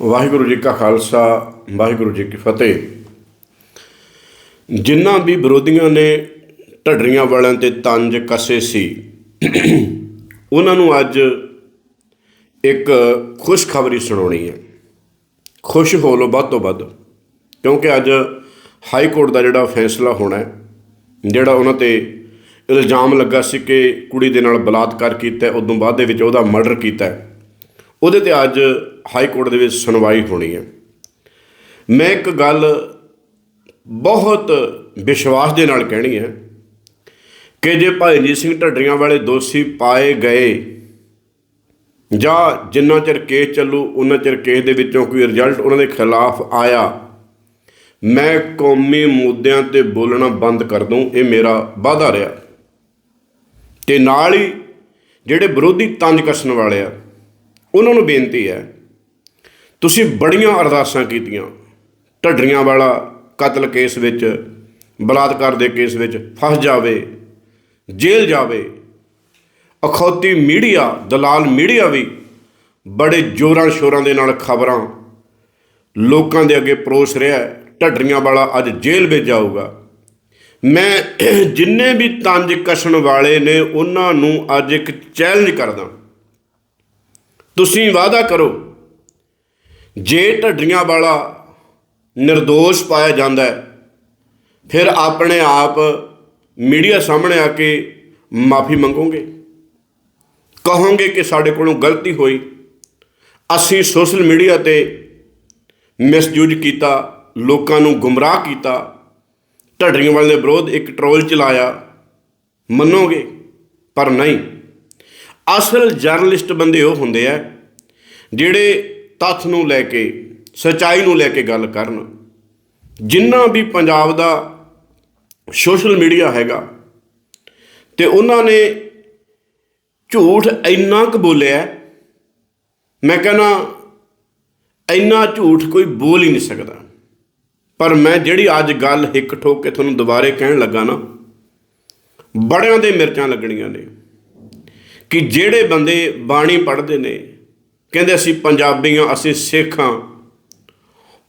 ਵਾਹਿਗੁਰੂ ਜੀ ਕਾ ਖਾਲਸਾ, ਵਾਹਿਗੁਰੂ ਜੀ ਕੀ ਫਤਿਹ। ਜਿਨ੍ਹਾਂ ਵੀ ਵਿਰੋਧੀਆਂ ਨੇ ਢੱਡਰੀਆਂ ਵਾਲਿਆਂ ਤੇ ਤੰਜ ਕਸੇ ਸੀ, ਉਹਨਾਂ ਨੂੰ ਅੱਜ ਇੱਕ ਖੁਸ਼ਖਬਰੀ ਸੁਣਾਉਣੀ ਹੈ। ਖੁਸ਼ ਹੋ ਲਓ ਵੱਧ ਤੋਂ ਵੱਧ, ਕਿਉਂਕਿ ਅੱਜ ਹਾਈ ਕੋਰਟ ਦਾ ਜਿਹੜਾ ਫੈਸਲਾ ਹੋਣਾ ਹੈ, ਜਿਹੜਾ ਉਹਨਾਂ ਤੇ ਇਲਜ਼ਾਮ ਲੱਗਾ ਸੀ ਕਿ ਕੁੜੀ ਦੇ ਨਾਲ ਬਲਾਤਕਾਰ ਕੀਤਾ ਉਦੋਂ ਬਾਅਦ ਦੇ ਵਿੱਚ ਉਹਦਾ ਮਰਡਰ ਕੀਤਾ ਉਹਦੇ ਤੇ ਅੱਜ ਹਾਈ ਕੋਰਟ ਦੇ ਵਿੱਚ ਸੁਣਵਾਈ ਹੋਣੀ ਹੈ। ਮੈਂ ਇੱਕ ਗੱਲ ਬਹੁਤ ਵਿਸ਼ਵਾਸ ਦੇ ਨਾਲ ਕਹਿਣੀ ਹੈ ਕਿ ਜੇ ਭਾਈ ਜੀ ਸਿੰਘ ਢੱਡਰੀਆਂ ਵਾਲੇ ਦੋਸ਼ੀ ਪਾਏ ਗਏ ਜਾਂ ਜਿੰਨਾ ਚਿਰ ਕੇਸ ਚੱਲੂ ਉਹਨਾਂ ਚਿਰ ਕੇਸ ਦੇ ਵਿੱਚੋਂ ਕੋਈ ਰਿਜ਼ਲਟ ਉਹਨਾਂ ਦੇ ਖਿਲਾਫ ਆਇਆ, ਮੈਂ ਕੌਮੀ ਮੁੱਦਿਆਂ ਤੇ ਬੋਲਣਾ ਬੰਦ ਕਰ ਦੂੰ, ਇਹ ਮੇਰਾ ਵਾਅਦਾ ਰਿਹਾ। ਤੇ ਨਾਲ ਹੀ ਜਿਹੜੇ ਵਿਰੋਧੀ ਤੰਜ ਕੱਸਣ ਵਾਲੇ ਆ ਉਹਨਾਂ ਨੂੰ ਬੇਨਤੀ ਹੈ ਤੁਸੀਂ ਬੜੀਆਂ ਅਰਦਾਸਾਂ ਕੀਤੀਆਂ। ਢੱਡਰੀਆਂ ਵਾਲਾ ਕਤਲ ਕੇਸ ਵਿੱਚ, ਬਲਾਤਕਾਰ ਦੇ ਕੇਸ ਵਿੱਚ ਫਸ ਜਾਵੇ, ਜੇਲ੍ਹ ਜਾਵੇ। ਅਖੌਤੀ ਮੀਡੀਆ, ਦਲਾਲ ਮੀਡੀਆ ਵੀ ਬੜੇ ਜ਼ੋਰਾਂ ਸ਼ੋਰਾਂ ਦੇ ਨਾਲ ਖਬਰਾਂ ਲੋਕਾਂ ਦੇ ਅੱਗੇ ਪਰੋਸ ਰਿਹਾ ਹੈ। ਢੱਡਰੀਆਂ ਵਾਲਾ ਅੱਜ ਜੇਲ੍ਹ ਵਿੱਚ ਜਾਊਗਾ। ਮੈਂ ਜਿੰਨੇ ਵੀ ਤੰਜ ਕਸਣ ਵਾਲੇ ਨੇ, ਉਹਨਾਂ ਨੂੰ ਅੱਜ ਇੱਕ ਚੈਲੰਜ ਕਰਦਾ। ਤੁਸੀਂ ਵਾਅਦਾ ਕਰੋ। ਜੇ ਢੱਡਰੀਆਂ ਵਾਲਾ નિર્ਦੋਸ਼ ਪਾਇਆ ਜਾਂਦਾ ਹੈ, ਫਿਰ ਆਪਣੇ ਆਪ ਮੀਡੀਆ ਸਾਹਮਣੇ ਆ ਕੇ ਮਾਫੀ ਮੰਗੋਗੇ? ਕਹੋਗੇ ਕਿ ਸਾਡੇ ਕੋਲੋਂ ਗਲਤੀ ਹੋਈ। ਅਸੀਂ ਸੋਸ਼ਲ ਮੀਡੀਆ ਤੇ ਮਿਸਯੂਜ ਕੀਤਾ, ਲੋਕਾਂ ਨੂੰ ਗੁੰਮਰਾਹ ਕੀਤਾ। ਢੱਡਰੀਆਂ ਵਾਲੇ ਦੇ ਵਿਰੋਧ ਇੱਕ ਟਰੋਲ ਚਲਾਇਆ। ਮੰਨੋਗੇ? ਪਰ ਨਹੀਂ। ਅਸਲ ਜਰਨਲਿਸਟ ਬੰਦੇ ਉਹ ਹੁੰਦੇ ਆ ਜਿਹੜੇ ਤੱਥ ਨੂੰ ਲੈ ਕੇ, ਸਚਾਈ ਨੂੰ ਲੈ ਕੇ ਗੱਲ ਕਰਨ। ਜਿੰਨਾ ਵੀ ਪੰਜਾਬ ਦਾ ਸੋਸ਼ਲ ਮੀਡੀਆ ਹੈਗਾ, ਤੇ ਉਹਨਾਂ ਨੇ ਝੂਠ ਇੰਨਾ ਕੁ ਬੋਲਿਆ, ਮੈਂ ਕਹਿੰਦਾ, ਇੰਨਾ ਝੂਠ ਕੋਈ ਬੋਲ ਹੀ ਨਹੀਂ ਸਕਦਾ। ਪਰ ਮੈਂ ਜਿਹੜੀ ਅੱਜ ਗੱਲ ਹਿੱਕ ਠੋਕ ਕੇ ਤੁਹਾਨੂੰ ਦੁਬਾਰੇ ਕਹਿਣ ਲੱਗਾ ਨਾ, ਬੜਿਆਂ ਦੇ ਮਿਰਚਾਂ ਲੱਗਣੀਆਂ ਨੇ, ਕਿ ਜਿਹੜੇ ਬੰਦੇ ਬਾਣੀ ਪੜ੍ਹਦੇ ਨੇ ਕਹਿੰਦੇ ਅਸੀਂ ਪੰਜਾਬੀਆਂ ਅਸੀਂ ਸਿੱਖ ਹਾਂ।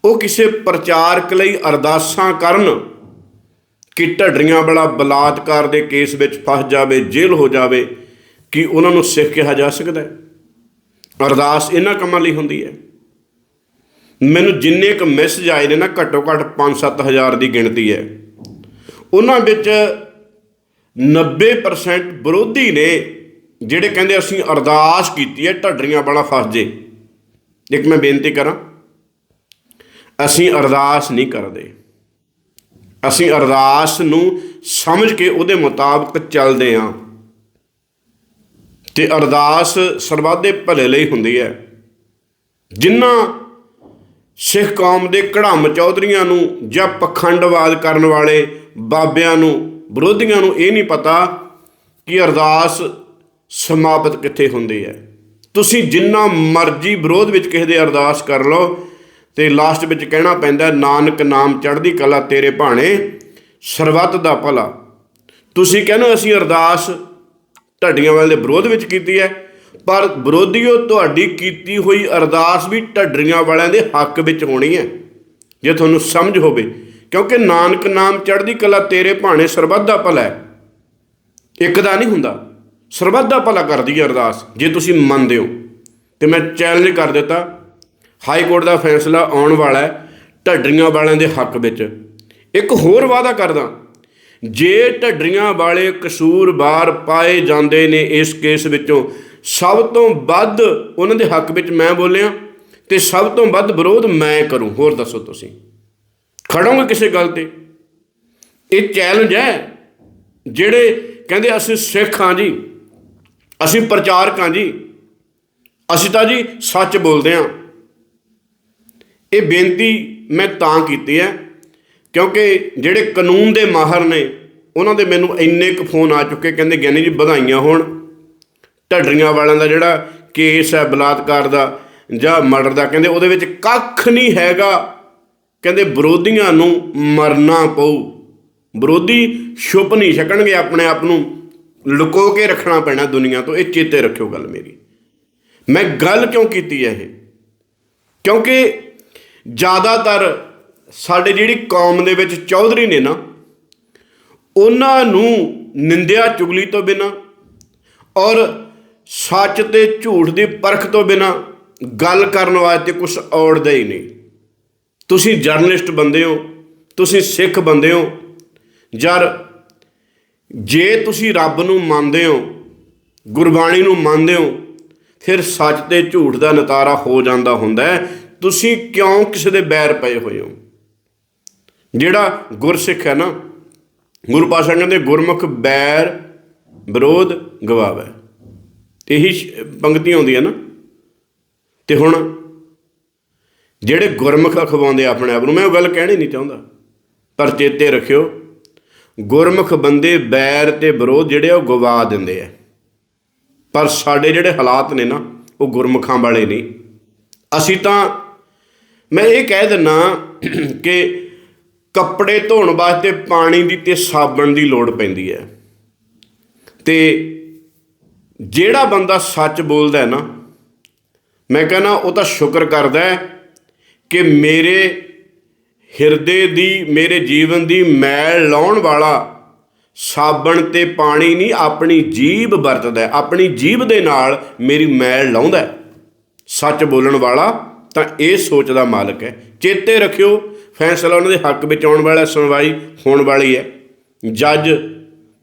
ਉਹ ਕਿਸੇ ਪ੍ਰਚਾਰਕ ਲਈ ਅਰਦਾਸਾਂ ਕਰਨ ਕਿ ਢੱਡਰੀਆਂ ਵਾਲਾ ਬਲਾਤਕਾਰ ਦੇ ਕੇਸ ਵਿੱਚ ਫਸ ਜਾਵੇ, ਜੇਲ੍ਹ ਹੋ ਜਾਵੇ, ਕਿ ਉਹਨਾਂ ਨੂੰ ਸਿੱਖ ਕਿਹਾ ਜਾ ਸਕਦਾ ਹੈ? ਅਰਦਾਸ ਇਹਨਾਂ ਕੰਮਾਂ ਲਈ ਹੁੰਦੀ ਹੈ। ਮੈਨੂੰ ਜਿੰਨੇ ਕੁ ਮੈਸੇਜ ਆਏ ਨੇ ਨਾ, ਘੱਟੋ ਘੱਟ 5-7000 ਦੀ ਗਿਣਤੀ ਹੈ। ਉਹਨਾਂ ਵਿੱਚ 90% ਵਿਰੋਧੀ ਨੇ ਜਿਹੜੇ ਕਹਿੰਦੇ ਅਸੀਂ ਅਰਦਾਸ ਕੀਤੀ ਹੈ, ਢੱਡਰੀਆਂ ਵਾਲਾ ਫਸ ਜੇ ਇੱਕ ਮੈਂ ਬੇਨਤੀ ਕਰਾਂ, ਅਸੀਂ ਅਰਦਾਸ ਨਹੀਂ ਕਰਦੇ। ਅਸੀਂ ਅਰਦਾਸ ਨੂੰ ਸਮਝ ਕੇ ਉਹਦੇ ਮੁਤਾਬਕ ਚੱਲਦੇ ਹਾਂ ਤੇ ਅਰਦਾਸ ਸਰਬੱਤ ਭਲੇ ਲਈ ਹੁੰਦੀ ਹੈ। ਜਿਨ੍ਹਾਂ ਸਿੱਖ ਕੌਮ ਦੇ ਕੜਾਮ ਚੌਧਰੀਆਂ ਨੂੰ ਜਾਂ ਪਖੰਡਵਾਦ ਕਰਨ ਵਾਲੇ ਬਾਬਿਆਂ ਨੂੰ, ਵਿਰੋਧੀਆਂ ਨੂੰ ਇਹ ਨਹੀਂ ਪਤਾ ਕਿ ਅਰਦਾਸ ਸਮਾਪਤ ਕਿੱਥੇ ਹੁੰਦੀ ਹੈ? ਤੁਸੀਂ ਜਿੰਨਾ ਮਰਜ਼ੀ ਵਿਰੋਧ ਵਿੱਚ ਕਿਸੇ ਦੇ ਅਰਦਾਸ ਕਰ ਲਓ ਤੇ ਲਾਸਟ ਵਿੱਚ ਕਹਿਣਾ ਪੈਂਦਾ, ਨਾਨਕ ਨਾਮ ਚੜ੍ਹਦੀ ਕਲਾ ਤੇਰੇ ਭਾਣੇ, ਸਰਬੱਤ ਦਾ ਭਲਾ। ਤੁਸੀਂ ਕਹਿੰਦੇ ਅਸੀਂ ਅਰਦਾਸ ਢੱਡੀਆਂ ਵਾਲੇ ਦੇ ਵਿਰੋਧ ਵਿੱਚ ਕੀਤੀ ਹੈ, ਪਰ ਵਿਰੋਧੀਓ, ਤੁਹਾਡੀ ਕੀਤੀ ਹੋਈ ਅਰਦਾਸ ਵੀ ਢੱਡਰੀਆਂ ਵਾਲਿਆਂ ਦੇ ਹੱਕ ਵਿੱਚ ਹੋਣੀ ਹੈ। ਜੇ ਤੁਹਾਨੂੰ ਸਮਝ ਹੋਵੇ, ਕਿਉਂਕਿ ਨਾਨਕ ਨਾਮ ਚੜ੍ਹਦੀ ਕਲਾ ਤੇਰੇ ਭਾਣੇ ਸਰਬੱਤ ਦਾ ਭਲਾ ਹੈ। ਇੱਕ ਦਾ ਨਹੀਂ ਹੁੰਦਾ। ਸਰਬੱਤ ਦਾ ਭਲਾ ਕਰਦੀ ਹੈ ਅਰਦਾਸ, ਜੇ ਤੁਸੀਂ ਮੰਨਦੇ ਹੋ। ਤੇ ਮੈਂ ਚੈਲੰਜ ਕਰ ਦਿੱਤਾ। ਹਾਈ ਕੋਰਟ ਦਾ ਫੈਸਲਾ ਆਉਣ ਵਾਲਾ ਹੈ ਢੱਡਰੀਆਂ ਵਾਲਿਆਂ ਦੇ ਹੱਕ ਵਿੱਚ। ਇੱਕ ਹੋਰ ਵਾਅਦਾ ਕਰਦਾ, ਜੇ ਢੱਡਰੀਆਂ ਵਾਲੇ ਕਸੂਰਵਾਰ ਪਾਏ ਜਾਂਦੇ ਨੇ ਇਸ ਕੇਸ ਵਿੱਚੋਂ, ਸਭ ਤੋਂ ਵੱਧ ਉਹਨਾਂ ਦੇ ਹੱਕ ਵਿੱਚ ਮੈਂ ਬੋਲਿਆ ਤੇ ਸਭ ਤੋਂ ਵੱਧ ਵਿਰੋਧ ਮੈਂ ਕਰੂੰ। ਹੋਰ ਦੱਸੋ ਤੁਸੀਂ। ਖੜੋਗੇ ਕਿਸੇ ਗੱਲ ਤੇ? ਇਹ ਚੈਲੰਜ ਹੈ ਜਿਹੜੇ ਕਹਿੰਦੇ ਅਸੀਂ ਸਿੱਖ ਹਾਂ ਜੀ। ਅਸੀਂ ਪ੍ਰਚਾਰਕ ਹਾਂ ਜੀ। ਅਸੀਂ ਤਾਂ ਜੀ ਸੱਚ ਬੋਲਦੇ ਹਾਂ। ਇਹ ਬੇਨਤੀ ਮੈਂ ਤਾਂ ਕੀਤੀ ਹੈ, ਕਿਉਂਕਿ ਜਿਹੜੇ ਕਾਨੂੰਨ ਦੇ ਮਾਹਰ ਨੇ, ਉਹਨਾਂ ਦੇ ਮੈਨੂੰ ਇੰਨੇ ਕੁ ਫੋਨ ਆ ਚੁੱਕੇ, ਕਹਿੰਦੇ ਗਿਆਨੀ ਜੀ ਵਧਾਈਆਂ ਹੋਣ। ਢੱਡਰੀਆਂ ਵਾਲਿਆਂ ਦਾ ਜਿਹੜਾ ਕੇਸ ਹੈ ਬਲਾਤਕਾਰ ਦਾ ਜਾਂ ਮਰਡਰ ਦਾ, ਕਹਿੰਦੇ ਉਹਦੇ ਵਿੱਚ ਕੱਖ ਨਹੀਂ ਹੈਗਾ। ਕਹਿੰਦੇ ਵਿਰੋਧੀਆਂ ਨੂੰ ਮਰਨਾ ਪਊ। ਵਿਰੋਧੀ ਛੁਪ ਨਹੀਂ ਸਕਣਗੇ ਆਪਣੇ ਆਪ ਨੂੰ। ਲੁਕੋ ਕੇ ਰੱਖਣਾ ਪੈਣਾ ਦੁਨੀਆ ਤੋਂ, ਇਹ ਚੇਤੇ ਰੱਖਿਓ ਗੱਲ ਮੇਰੀ। ਮੈਂ ਗੱਲ ਕਿਉਂ ਕੀਤੀ ਹੈ ਇਹ? ਕਿਉਂਕਿ ਜ਼ਿਆਦਾਤਰ ਸਾਡੇ ਜਿਹੜੀ ਕੌਮ ਦੇ ਵਿੱਚ ਚੌਧਰੀ ਨੇ ਨਾ, ਉਹਨਾਂ ਨੂੰ ਨਿੰਦਿਆ ਚੁਗਲੀ ਤੋਂ ਬਿਨਾ ਔਰ ਸੱਚ ਤੇ ਝੂਠ ਦੀ ਪਰਖ ਤੋਂ ਬਿਨਾ ਗੱਲ ਕਰਨ ਵਾਸਤੇ ਕੁਝ ਔੜਦਾ ਹੀ ਨਹੀਂ। ਤੁਸੀਂ ਜਰਨਲਿਸਟ ਬੰਦੇ ਹੋ, ਤੁਸੀਂ ਸਿੱਖ ਬੰਦੇ ਹੋ ਜਰ ਜੇ ਤੁਸੀਂ ਰੱਬ ਨੂੰ ਮੰਨਦੇ ਹੋ, ਗੁਰਬਾਣੀ ਨੂੰ ਮੰਨਦੇ ਹੋ, ਫਿਰ ਸੱਚ ਤੇ ਝੂਠ ਦਾ ਨਤਾਰਾ ਹੋ ਜਾਂਦਾ ਹੁੰਦਾ ਤੁਸੀਂ ਕਿਉਂ ਕਿਸੇ ਦੇ ਬੈਰ ਪਏ ਹੋਏ ਹੋ? ਜਿਹੜਾ ਗੁਰਸਿੱਖ ਹੈ ਨਾ, ਗੁਰੂ ਪਾਤਸ਼ਾਹ ਕਹਿੰਦੇ, ਗੁਰਮੁਖ ਬੈਰ ਵਿਰੋਧ ਗਵਾਵੇ। ਇਹੀ ਸ਼- ਪੰਕਤੀ ਆਉਂਦੀ ਹੈ ਨਾ। ਤੇ ਹੁਣ ਜਿਹੜੇ ਗੁਰਮੁਖ ਅਖਵਾਉਂਦੇ ਆਪਣੇ ਆਪ ਨੂੰ, ਮੈਂ ਉਹ ਗੱਲ ਕਹਿਣੀ ਨਹੀਂ ਚਾਹੁੰਦਾ, ਪਰ ਚੇਤੇ ਰੱਖਿਓ ਗੁਰਮੁਖ ਬੰਦੇ ਬੈਰ ਤੇ ਵਿਰੋਧ ਜਿਹੜੇ ਆ, ਉਹ ਗਵਾ ਦਿੰਦੇ ਆ। ਪਰ ਸਾਡੇ ਜਿਹੜੇ ਹਾਲਾਤ ਨੇ ਨਾ, ਉਹ ਗੁਰਮੁਖਾਂ ਵਾਲੇ ਨਹੀਂ। ਅਸੀਂ ਤਾਂ, ਮੈਂ ਇਹ ਕਹਿ ਦਿੰਨਾ ਕਿ ਕੱਪੜੇ ਧੋਣ ਵਾਸਤੇ ਪਾਣੀ ਦੀ ਤੇ ਸਾਬਣ ਦੀ ਲੋੜ ਪੈਂਦੀ ਹੈ। ਤੇ ਜਿਹੜਾ ਬੰਦਾ ਸੱਚ ਬੋਲਦਾ ਹੈ ਨਾ, ਮੈਂ ਕਹਿੰਦਾ ਉਹ ਤਾਂ ਸ਼ੁਕਰ ਕਰਦਾ ਹੈ ਕਿ ਮੇਰੇ ਹਿਰਦੇ ਦੀ, ਮੇਰੇ ਜੀਵਨ ਦੀ ਮੈਲ ਲਾਉਣ ਵਾਲਾ ਸਾਬਣ ਤੇ ਪਾਣੀ ਨਹੀਂ, ਆਪਣੀ ਜੀਭ ਵਰਤਦਾ ਆਪਣੀ ਜੀਭ ਦੇ ਨਾਲ ਮੇਰੀ ਮੈਲ ਲਾਉਂਦਾ ਸੱਚ ਬੋਲਣ ਵਾਲਾ ਤਾਂ ਇਹ ਸੋਚ ਦਾ ਮਾਲਕ ਹੈ। ਚੇਤੇ ਰੱਖਿਓ, ਫੈਸਲਾ ਉਹਨਾਂ ਦੇ ਹੱਕ ਵਿੱਚ ਆਉਣ ਵਾਲਾ, ਸੁਣਵਾਈ ਹੋਣ ਵਾਲੀ ਹੈ। ਜੱਜ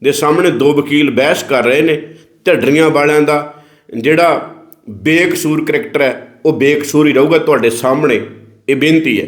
ਦੇ ਸਾਹਮਣੇ ਦੋ ਵਕੀਲ ਬਹਿਸ ਕਰ ਰਹੇ ਨੇ। ਢੱਡਰੀਆਂ ਵਾਲਿਆਂ ਦਾ ਜਿਹੜਾ ਬੇਕਸੂਰ ਕਰੈਕਟਰ ਹੈ, ਉਹ ਬੇਕਸੂਰ ਹੀ ਰਹੂਗਾ। ਤੁਹਾਡੇ ਸਾਹਮਣੇ ਇਹ ਬੇਨਤੀ ਹੈ।